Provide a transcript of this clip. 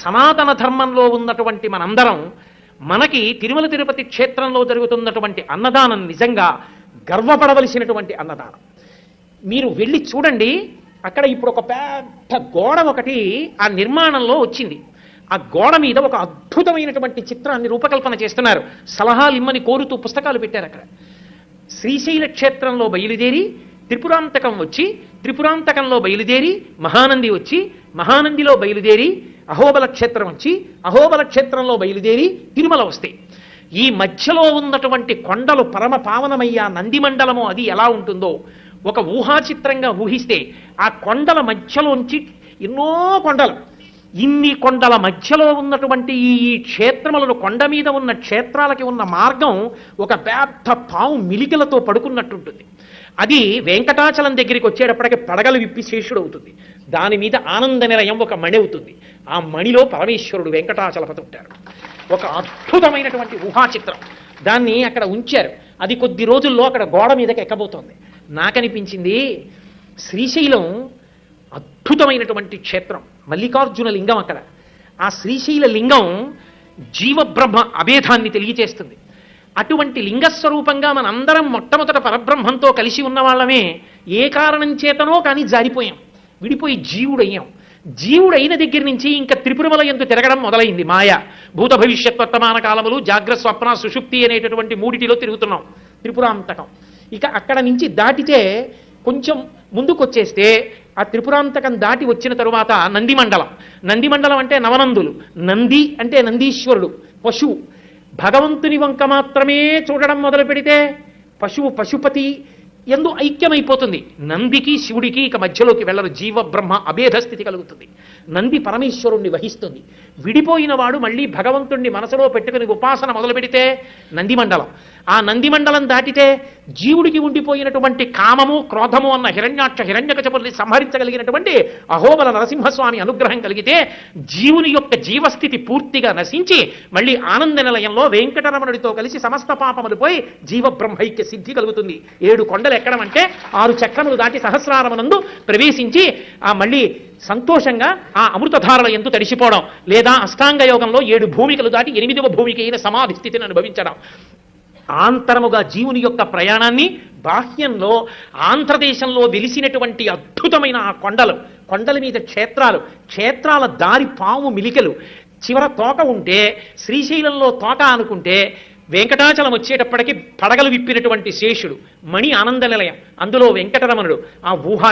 సనాతన ధర్మంలో ఉన్నటువంటి మనందరం మనకి తిరుమల తిరుపతి క్షేత్రంలో జరుగుతున్నటువంటి అన్నదానం నిజంగా గర్వపడవలసినటువంటి అన్నదానం. మీరు వెళ్ళి చూడండి అక్కడ ఇప్పుడు ఒక పెద్ద గోడ ఒకటి ఆ నిర్మాణంలో వచ్చింది. ఆ గోడ మీద ఒక అద్భుతమైనటువంటి చిత్రాన్ని రూపకల్పన చేస్తున్నారు. సలహాలు ఇమ్మని కోరుతూ పుస్తకాలు పెట్టారు అక్కడ. శ్రీశైల క్షేత్రంలో బయలుదేరి త్రిపురాంతకం వచ్చి త్రిపురాంతకంలో బయలుదేరి మహానంది వచ్చి మహానందిలో బయలుదేరి అహోబల క్షేత్రం వచ్చి అహోబల క్షేత్రంలో బయలుదేరి తిరుమల వస్తాయి ఈ మధ్యలో ఉన్నటువంటి కొండలు పరమ పావనమయ్యా నంది మండలము అది ఎలా ఉంటుందో ఒక ఊహాచిత్రంగా ఊహిస్తే ఆ కొండల మధ్యలోంచి ఎన్నో కొండలు ఇన్ని కొండల మధ్యలో ఉన్నటువంటి ఈ క్షేత్రములను కొండ మీద ఉన్న క్షేత్రాలకి ఉన్న మార్గం ఒక పెద్ద పాము మిలికలతో పడుకున్నట్టుంటుంది. అది వెంకటాచలం దగ్గరికి వచ్చేటప్పటికి పడగలు విప్పి శేషుడు అవుతుంది దాని మీద ఆనంద నిలయం ఒక మణి అవుతుంది. ఆ మణిలో పరమేశ్వరుడు వెంకటాచలపతి ఉంటారు. ఒక అద్భుతమైనటువంటి ఊహాచిత్రం. దాన్ని అక్కడ ఉంచారు. అది కొద్ది రోజుల్లో అక్కడ గోడ మీదకి ఎక్కబోతోంది. నాకనిపించింది శ్రీశైలం అద్భుతమైనటువంటి క్షేత్రం మల్లికార్జున లింగం అక్కడ. ఆ శ్రీశైల లింగం జీవబ్రహ్మ అభేదాన్ని తెలియచేస్తుంది. అటువంటి లింగస్వరూపంగా మనందరం మొట్టమొదట పరబ్రహ్మంతో కలిసి ఉన్న వాళ్ళమే ఏ కారణం చేతనో కానీ జారిపోయాం విడిపోయి జీవుడయ్యాం. జీవుడైన దగ్గర నుంచి ఇంకా త్రిపురమల ఎందు తిరగడం మొదలైంది మాయ. భూత భవిష్యత్ వర్తమాన కాలములు జాగ్ర స్వప్న సుషుప్తి అనేటటువంటి మూడిటిలో తిరుగుతున్నాం త్రిపురాంతకం. ఇక అక్కడ నుంచి దాటితే కొంచెం ముందుకొచ్చేస్తే ఆ త్రిపురాంతకం దాటి వచ్చిన తరువాత నందిమండలం. నందిమండలం అంటే నవనందులు. నంది అంటే నందీశ్వరుడు పశువు. భగవంతుని వంక మాత్రమే చూడడం మొదలు పెడితే పశువు పశుపతి ఎందు ఐక్యమైపోతుంది. నందికి శివుడికి ఇక మధ్యలోకి వెళ్ళరు. జీవ బ్రహ్మ అభేద స్థితి కలుగుతుంది. నంది పరమేశ్వరుణ్ణి వహిస్తుంది. విడిపోయిన వాడు మళ్ళీ భగవంతుణ్ణి మనసులో పెట్టుకుని ఉపాసన మొదలు పెడితే నందిమండలం. ఆ నందిమండలం దాటితే జీవుడికి ఉండిపోయినటువంటి కామము క్రోధము అన్న హిరణ్యాక్ష హిరణ్యకచపుల్ని సంహరించగలిగినటువంటి అహోబల నరసింహస్వామి అనుగ్రహం కలిగితే జీవుని యొక్క జీవస్థితి పూర్తిగా నశించి మళ్ళీ ఆనంద నిలయంలో వెంకటరమణుడితో కలిసి సమస్త పాపములు పోయి జీవబ్రహ్మైక్య సిద్ధి కలుగుతుంది. ఏడు కొండ కొండలు ఎక్కడం అంటే ఆరు చక్రములు దాటి సహస్రారమునందు ప్రవేశించి ఆ మళ్ళీ సంతోషంగా ఆ అమృతధారల ఎందు తడిసిపోవడం లేదా అష్టాంగ యోగంలో ఏడు భూమికలు దాటి ఎనిమిదవ భూమికి అయిన సమాధి స్థితిని అనుభవించడం. ఆంతరముగా జీవుని యొక్క ప్రయాణాన్ని బాహ్యంలో ఆంధ్రదేశంలో వెలిసినటువంటి అద్భుతమైన ఆ కొండలు కొండల మీద క్షేత్రాలు క్షేత్రాల దారి పాము మిలికలు. చివర తోక ఉంటే శ్రీశైలంలో తోక అనుకుంటే వెంకటాచలం వచ్చేటప్పటికి పడగలు విప్పినటువంటి శేషుడు మణి ఆనంద నిలయం అందులో వెంకటరమణుడు ఆ ఊహా